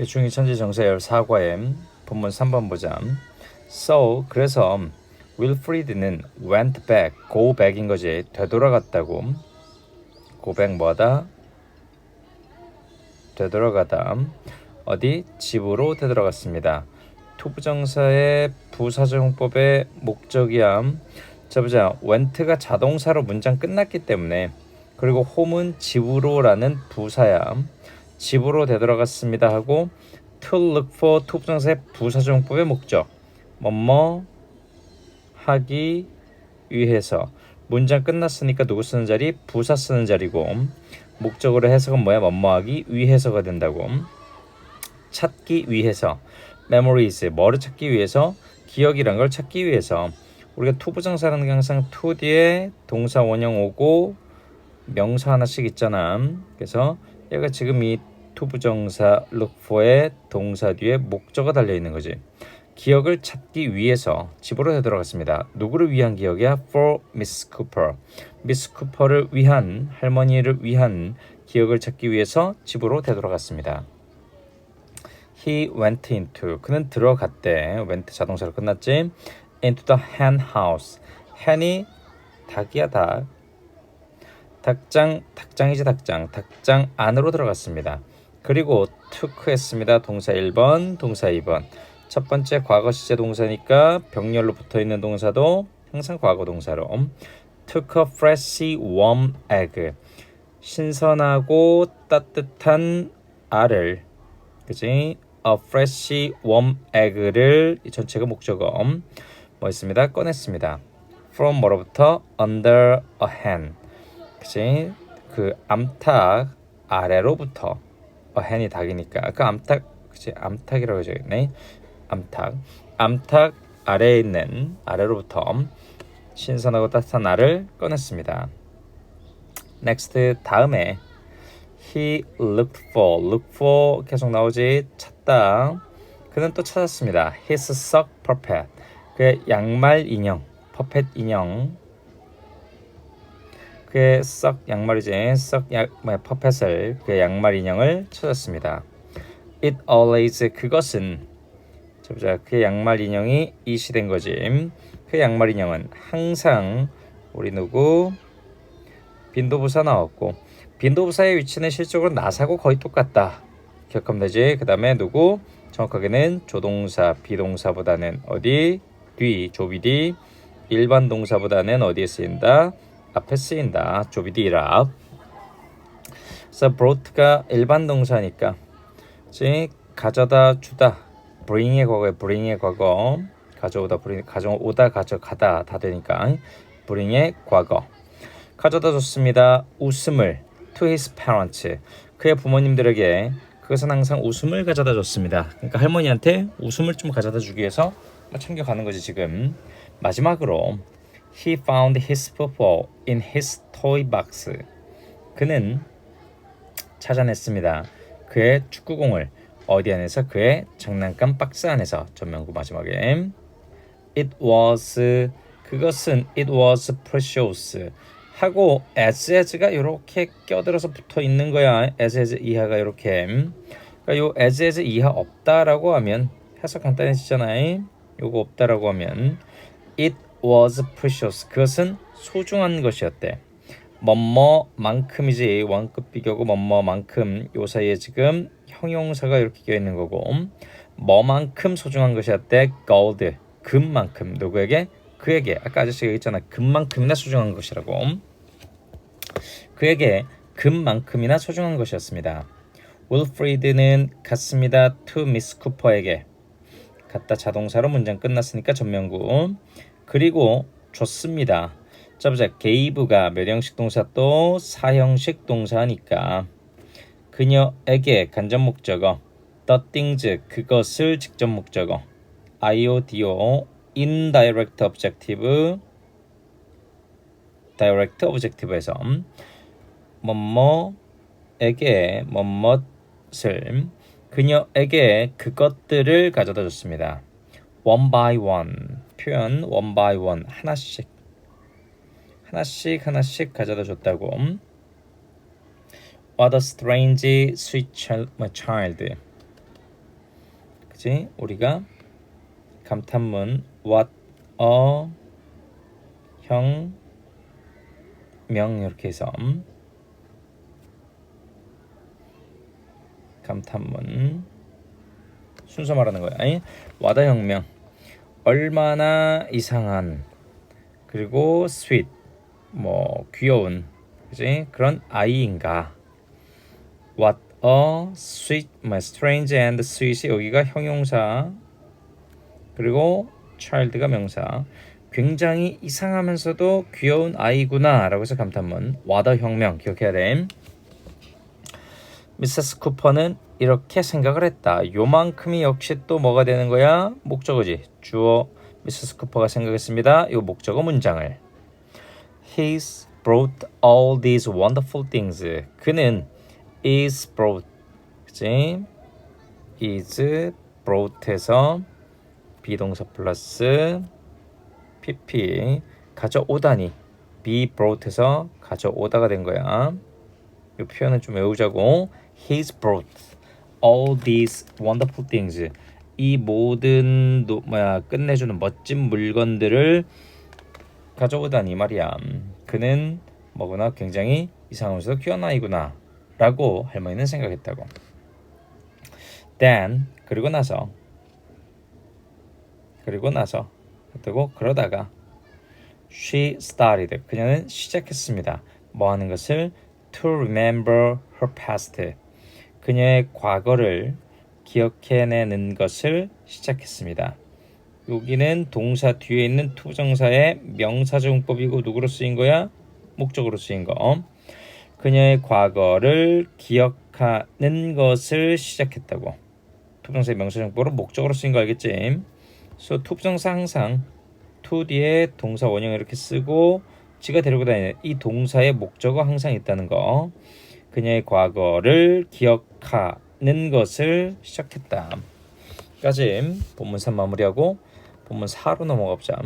유충이 천지 정세열 사과의 본문 3번 보자. So 그래서 윌프리드는 went back, go back인 거지. 되돌아갔다고. go back 뭐하다? 되돌아가다. 어디? 집으로 되돌아갔습니다. 투부정사의 부사정법의 목적이야. 자 보자. went가 자동사로 문장 끝났기 때문에 그리고 home은 집으로라는 부사야. 집으로 되돌아갔습니다 하고 to look for 투부정사의 부사정법의 목적. 뭐뭐 하기 위해서. 문장 끝났으니까 누구 쓰는 자리? 부사 쓰는 자리고. 목적으로 해석은 뭐야? 뭐뭐 하기 위해서가 된다고. 찾기 위해서. Memories 뭐를 찾기 위해서? 기억이란 걸 찾기 위해서. 우리가 투부정사라는 게 항상 to 뒤에 동사 원형 오고 명사 하나씩 있잖아. 그래서 얘가 지금 이 투부정사 look for의 동사 뒤에 목적어 달려 있는 거지 기억을 찾기 위해서 집으로 되돌아갔습니다. 누구를 위한 기억이야? For Miss Cooper. 미스 쿠퍼를 위한 할머니를 위한 기억을 찾기 위해서 집으로 되돌아갔습니다. He went into 그는 들어갔대. went 자동사로 끝났지. into the hen house. hen이 닭이야 닭. 닭장 닭장이지 닭장. 닭장 안으로 들어갔습니다. 그리고 took 했습니다. 동사 1번, 동사 2번. 첫 번째 과거 시제 동사니까 병렬로 붙어 있는 동사도 항상 과거 동사로. took a freshly warm egg. 신선하고 따뜻한 알을 그지? A freshly warm egg를 이 전체가 목적어. 뭐 있습니다? 꺼냈습니다. From 뭐로부터? Under a hen. 그지? 그 암탉 아래로부터 a hen이 닭이니까. 그 암탉 그지 암탉이라고 해줘야겠네. 암탉. 암탉 아래에 있는 아래로부터 신선하고 따뜻한 알을 꺼냈습니다. next 다음에. He looked for. Look for 계속 나오지. 찾다. 그는 또 찾았습니다. his sock puppet. 그의 양말 인형. 퍼펫 인형 그의 썩 양말이지 썩 양, 뭐야, 퍼펫을 그의 양말 인형을 찾았습니다. It always 그것은 자 그의 양말 인형이 이시된 거지. 그 양말 인형은 항상 우리 누구 빈도부사 나왔고 빈도부사의 위치는 실적으로 나사고 거의 똑같다. 기억하면 되지. 그 다음에 누구 정확하게는 조동사 비동사보다는 어디 뒤 조비디 일반 동사보다는 어디에 쓰인다 앞에 쓰인다. 조비디랍. 그래서 brought가 일반 동사니까. 즉 가져다 주다. bring의 과거에 bring의 과거. 가져오다 bring 가져오다 가져가다 다 되니까. bring의 과거. 가져다 줬습니다. 웃음을. to his parents. 그의 부모님들에게. 그것은 항상 웃음을 가져다 줬습니다. 그러니까 할머니한테 웃음을 좀 가져다 주기 위해서 챙겨가는 거지 지금. 마지막으로 he found his football in his toy box. 그는 찾아냈습니다. 그의 축구공을 어디 안에서? 그의 장난감 박스 안에서. 전면구 마지막에. It was 그것은 it was precious. 하고 as as가 이렇게 껴들어서 붙어 있는 거야. As as 이하가 이렇게. 그러니까 요 as as 이하 없다라고 하면 해석 간단해지잖아요. 요거 없다라고 하면 it was precious. 그것은 소중한 것이었대. 뭐뭐만큼이지 원급 비교고 뭐뭐만큼 요 사이에 지금 형용사가 이렇게 껴 있는 거고 뭐만큼 소중한 것이었대? gold 금만큼. 누구에게? 그에게. 아까 아저씨가 얘기했잖아. 금만큼이나 소중한 것이라고. 그에게 금만큼이나 소중한 것이었습니다. 울프리드는 갔습니다. to 미스 쿠퍼에게. 갔다 자동사로 문장 끝났으니까 전면구 그리고 줬습니다. 자 보자 게이브가 몇 형식 동사 또 사형식 동사니까 그녀에게 간접 목적어 the things 그것을 직접 목적어 IODO indirect objective direct objective에서 뭐뭐에게 뭐뭇을 그녀에게 그것들을 가져다 줬습니다. one by one 표현 one by one 하나씩 하나씩 하나씩 가져다 줬다고 What a strange sweet child 그지? 우리가 감탄문 what a 형 명 이렇게 해서 음. 감탄문 순서 말하는 거야. 아니 와다 혁명 얼마나 이상한 그리고 sweet 뭐 귀여운 그지 그런 아이인가. What a sweet, my strange and sweet 여기가 형용사 그리고 child가 명사. 굉장히 이상하면서도 귀여운 아이구나 라고 해서 감탄문 와더 혁명 기억해야 돼. 미세스 쿠퍼는 이렇게 생각을 했다. 요만큼이 역시 또 뭐가 되는 거야? 목적어지. 주어 미세스 쿠퍼가 생각했습니다. 요 목적어 문장을. He's brought all these wonderful things. 그는 is brought. 그치? is brought에서 비동사 플러스 pp 가져오다니 be brought에서 가져오다가 된 거야. 이 표현은 좀 외우자고. He's brought all these wonderful things. 이 모든 노, 뭐야 끝내주는 멋진 물건들을 가져오다니 말이야. 그는 뭐구나 굉장히 이상하면서도 귀여운 아이구나 라고 할머니는 생각했다고. Then 그리고 나서 그리고 나서 그리고 그러다가 she started 그녀는 시작했습니다. 뭐 하는 것을 to remember her past 그녀의 과거를 기억해내는 것을 시작했습니다. 여기는 동사 뒤에 있는 투정사의 명사정법이고 누구로 쓰인 거야? 목적으로 쓰인 거. 그녀의 과거를 기억하는 것을 시작했다고. 투정사의 명사정법으로 목적으로 쓰인 거 알겠지? so 투부정사 항상 to 뒤에 동사 원형 이렇게 쓰고 지가 데리고 다니는 이 동사의 목적어 항상 있다는 거. 그녀의 과거를 기억하는 것을 시작했다. 까지 본문 3 마무리하고 본문 4로 넘어가 보자.